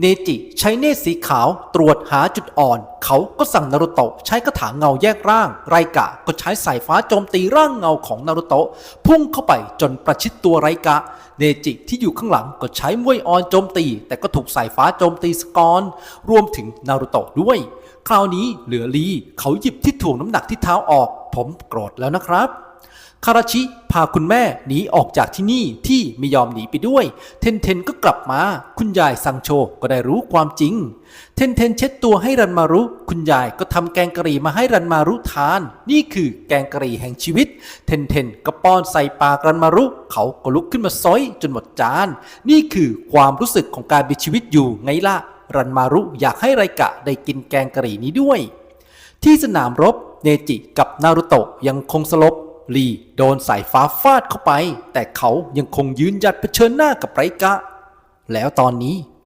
เนจิใช้เนตรสีขาวตรวจหาจุดอ่อน เขาก็สั่งนารุโตะใช้คาถางเงาแยกร่าง ไรกะก็ใช้สายฟ้าโจมตีร่างเงาของนารุโตะพุ่งเข้าไปจนประชิดตัวไรกะ เนจิที่อยู่ข้างหลังก็ใช้มวยออนโจมตี แต่ก็ถูกสายฟ้าโจมตีสกอนรวมถึงนารุโตะด้วย คราวนี้เหลือลีเขาหยิบที่ถ่วงน้ำหนักที่เท้าออก ผมโกรธแล้วนะครับ คาราชิพาคุณแม่หนีออกจากที่นี่ที่ไม่ยอมหนีไปด้วย เทนเทนก็กลับมา คุณยายซังโชก็ได้รู้ความจริง เทนเทนเช็ดตัวให้รันมารุ คุณยายก็ทำแกงกะหรี่มาให้รันมารุทาน นี่คือแกงกะหรี่แห่งชีวิต เทนเทนก็ป้อนใส่ปากรันมารุ เขาก็ลุกขึ้นมาซอยจนหมดจาน นี่คือความรู้สึกของการมีชีวิตอยู่ไงล่ะ รันมารุอยากให้ไรกะได้กินแกงกะหรี่นี้ด้วย ที่สนามรบเนจิกับนารุโตะยังคงสลบ ลีโดนสายฟ้าฟาดเข้าไป แต่เขายังคงยืนหยัดเผชิญหน้ากับไรกะ แล้วตอนนี้